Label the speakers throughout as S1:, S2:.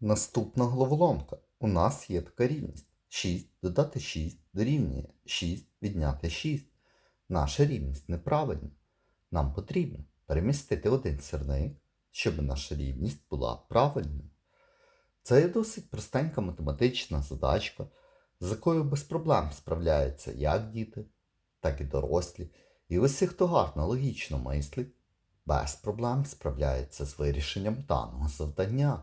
S1: Наступна головоломка. У нас є така рівність. 6 додати 6 дорівнює 6 відняти 6. Наша рівність неправильна. Нам потрібно перемістити один сірник, щоб наша рівність була правильною. Це є досить простенька математична задачка, з якою без проблем справляються як діти, так і дорослі. І усі, хто гарно логічно мислить, без проблем справляється з вирішенням даного завдання.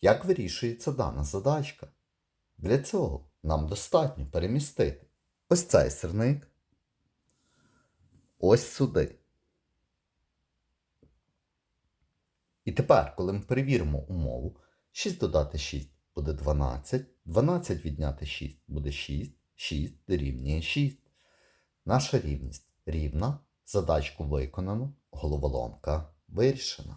S1: Як вирішується дана задачка? Для цього нам достатньо перемістити ось цей сирник ось сюди. І тепер, коли ми перевіримо умову, 6 додати 6 буде 12, 12 відняти 6 буде 6, 6 дорівнює 6. Наша рівність рівна, задачку виконано, головоломка вирішена.